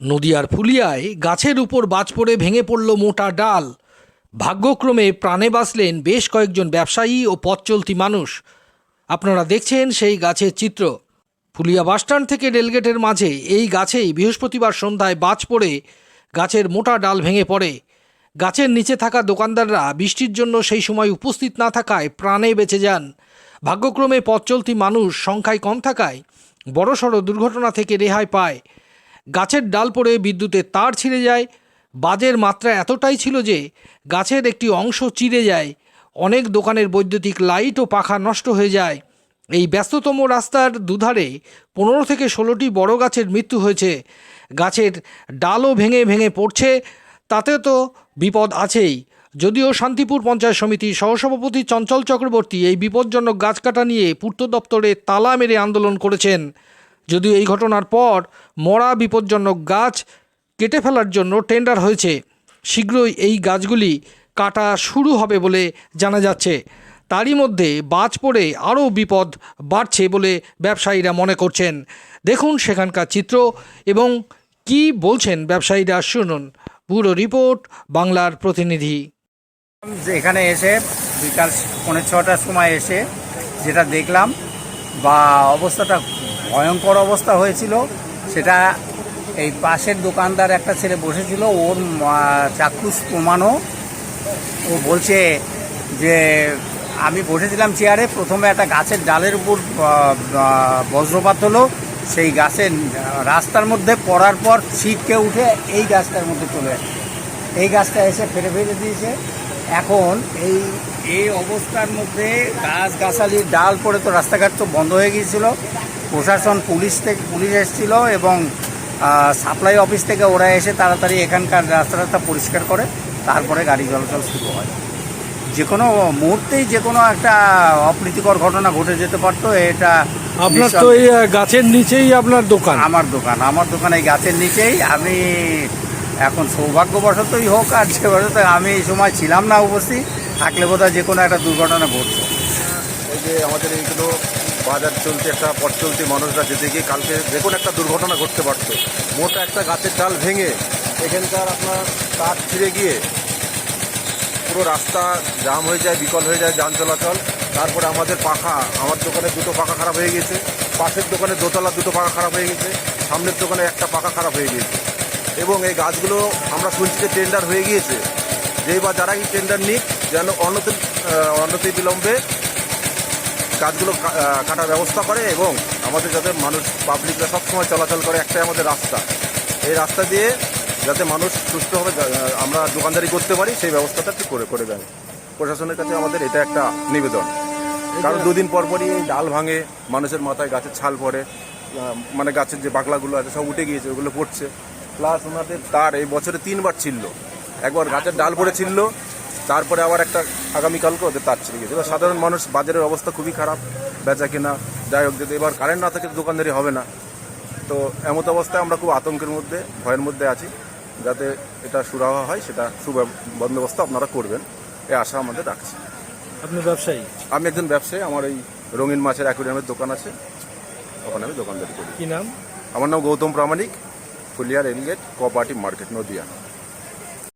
নদিয়ার ফুলিয়ায় গাছের উপর বাজ পড়ে ভেঙে পড়ল মোটা ডাল। ভাগ্যক্রমে প্রাণে বাঁচলেন বেশ কয়েকজন ব্যবসায়ী ও পথ চলতি মানুষ। আপনারা দেখছেন সেই গাছের চিত্র। ফুলিয়া বাসস্ট্যান্ড থেকে রেলগেটের মাঝে এই গাছেই বৃহস্পতিবার সন্ধ্যায় বাজ পড়ে গাছের মোটা ডাল ভেঙে পড়ে। গাছের নিচে থাকা দোকানদাররা বৃষ্টির জন্য সেই সময় উপস্থিত না থাকায় প্রাণে বেঁচে যান। ভাগ্যক্রমে পথ চলতি মানুষ সংখ্যায় কম থাকায় বড়সড় দুর্ঘটনা থেকে রেহাই পায়। গাছের ডাল পড়ে বিদ্যুতের তার ছিঁড়ে যায়। বাজের মাত্রা এতটাই ছিল যে গাছের একটি অংশ চিড়ে যায়। অনেক দোকানের বৈদ্যুতিক লাইট ও পাখা নষ্ট হয়ে যায়। এই ব্যস্ততম রাস্তার দুধারে পনেরো থেকে ষোলোটি বড় গাছের মৃত্যু হয়েছে। গাছের ডালও ভেঙে ভেঙে পড়ছে, তাতে তো বিপদ আছেই। যদিও শান্তিপুর পঞ্চায়েত সমিতির সহসভাপতি চঞ্চল চক্রবর্তী এই বিপজ্জনক গাছ কাটা নিয়ে পূর্ত দপ্তরে তালা মেরে আন্দোলন করেছেন। যদিও এই ঘটনার পর মরা বিপজ্জনক গাছ কেটে ফেলার জন্য টেন্ডার হয়েছে। শীঘ্রই এই গাছগুলি কাটা শুরু হবে বলে জানা যাচ্ছে। তারই মধ্যে বাজ পড়ে আরও বিপদ বাড়ছে বলে ব্যবসায়ীরা মনে করছেন। দেখুন সেখানকার চিত্র এবং কি বলছেন ব্যবসায়ীরা শুনুন। পুরো রিপোর্ট, বাংলার প্রতিনিধি। এখানে এসে বিকাল পৌনে ছটার সময় এসে যেটা দেখলাম, বা অবস্থাটা ভয়ঙ্কর অবস্থা হয়েছিল। সেটা এই পাশের দোকানদার একটা ছেলে বসেছিল, ওর চাক্ষুষ প্রমাণও। ও বলছে যে, আমি বসেছিলাম চেয়ারে প্রথমে একটা গাছের ডালের উপর বজ্রপাত হলো। সেই গাছের রাস্তার মধ্যে পড়ার পর ছিটকে উঠে এই গাছটার মধ্যে চলে আসে। এই গাছটা এসে ফেলে ফেলে দিয়েছে। এখন এই এই অবস্থার মধ্যে গাছ গাছালির ডাল পড়ে তো রাস্তাঘাট তো বন্ধ হয়ে গিয়েছিল। প্রশাসন পুলিশ থেকে পুলিশ এসেছিল এবং সাপ্লাই অফিস থেকে ওরা এসে তাড়াতাড়ি এখানকার রাস্তা রাস্তা পরিষ্কার করে তারপরে গাড়ি চলাচল শুরু হয়। যে কোনো মুহূর্তেই যে কোনো একটা অপ্রীতিকর ঘটনা ঘটে যেতে পারতো এটা আপনার তো এই গাছের নিচেই আপনার দোকান। আমার দোকান আমার দোকান এই গাছের নিচেই। আমি এখন সৌভাগ্যবশতই হোক আর যে বশত আমি এই সময় ছিলাম না উপস্থিত থাকলে বোধহয় যে কোনো একটা দুর্ঘটনা ঘটতো। এই যে আমাদের এইগুলো বাজার চলছে, একটা পথ চলতি মানুষরা যেতে গিয়ে কালকে যে কোনো একটা দুর্ঘটনা ঘটতে পারতো। মোটা একটা গাছের ডাল ভেঙে এখানকার আপনার তার ছিঁড়ে গিয়ে পুরো রাস্তা জাম হয়ে যায়, বিকল হয়ে যায় যান চলাচল। তারপরে আমাদের পাখা, আমার দোকানে দুটো পাখা খারাপ হয়ে গেছে। পাশের দোকানে দোতলা দুটো পাখা খারাপ হয়ে গেছে। সামনের দোকানে একটা পাখা খারাপ হয়ে গিয়েছে এবং এই গাছগুলো আমরা শুনছি যে টেন্ডার হয়ে গিয়েছে। যেই বা যারাই টেন্ডার নিক, যেন অনতি অনতি বিলম্বে গাছগুলো কাটার ব্যবস্থা করে এবং আমাদের যাতে মানুষ পাবলিকরা সবসময় চলাচল করে একটাই আমাদের রাস্তা। এই রাস্তা দিয়ে যাতে মানুষ সুস্থভাবে আমরা দোকানদারি করতে পারি সেই ব্যবস্থাটা একটু করে করে দেন। প্রশাসনের কাছে আমাদের এটা একটা নিবেদন। কারণ দুদিন পর পরই এই ডাল ভাঙে মানুষের মাথায় গাছের ছাল পড়ে মানে গাছের যে বাকলাগুলো আছে সব উঠে গিয়েছে ওগুলো পড়ছে। প্লাস ওনাদের তার এই বছরে তিনবার ছিল একবার গাছের ডাল পড়েছিল তারপরে আবার একটা আগামীকালকে ওদের তার ছিঁড়ে গেছে এবার সাধারণ মানুষ বাজারের অবস্থা খুবই খারাপ বেচা কেনা যাই হোক যদি এবার কারেন্ট না থাকে দোকানদারি হবে না। তো এমত অবস্থায় আমরা খুব আতঙ্কের মধ্যে ভয়ের মধ্যে আছি যাতে এটা সুরাহা হয় সেটা সুবন্দোবস্ত আপনারা করবেন এই আশা আমাদের রাখছি। আপনি ব্যবসায়ী? আমি একজন ব্যবসায়ী আমার এই রঙিন মাছের অ্যাকুরিয়ামের দোকান আছে ওখানে আমি দোকানদারি করি। কি নাম? আমার নাম Gautam Pramanik Phulia rail gate cooperative market Nadia.